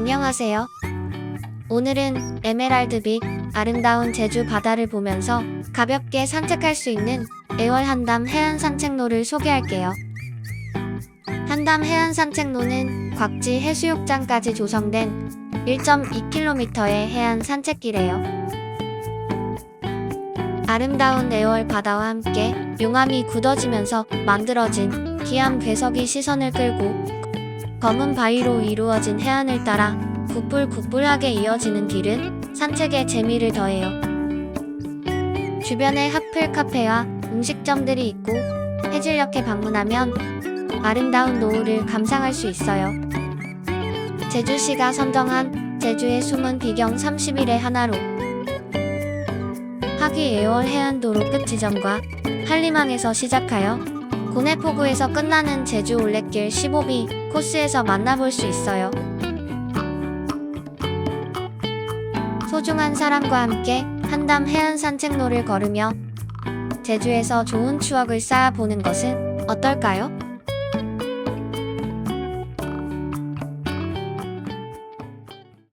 안녕하세요. 오늘은 에메랄드빛 아름다운 제주 바다를 보면서 가볍게 산책할 수 있는 애월 한담 해안 산책로를 소개할게요. 한담 해안 산책로는 곽지 해수욕장까지 조성된 1.2km의 해안 산책길이에요. 아름다운 애월 바다와 함께 용암이 굳어지면서 만들어진 기암 괴석이 시선을 끌고 검은 바위로 이루어진 해안을 따라 굽불굽불하게 이어지는 길은 산책의 재미를 더해요. 주변에 하플 카페와 음식점들이 있고 해질녘에 방문하면 아름다운 노을을 감상할 수 있어요. 제주시가 선정한 제주의 숨은 비경 30일의 하나로 하기 애월 해안도로 끝 지점과 한림항에서 시작하여 고내포구에서 끝나는 제주 올레길 15비 코스에서 만나볼 수 있어요. 소중한 사람과 함께 한담 해안 산책로를 걸으며 제주에서 좋은 추억을 쌓아보는 것은 어떨까요?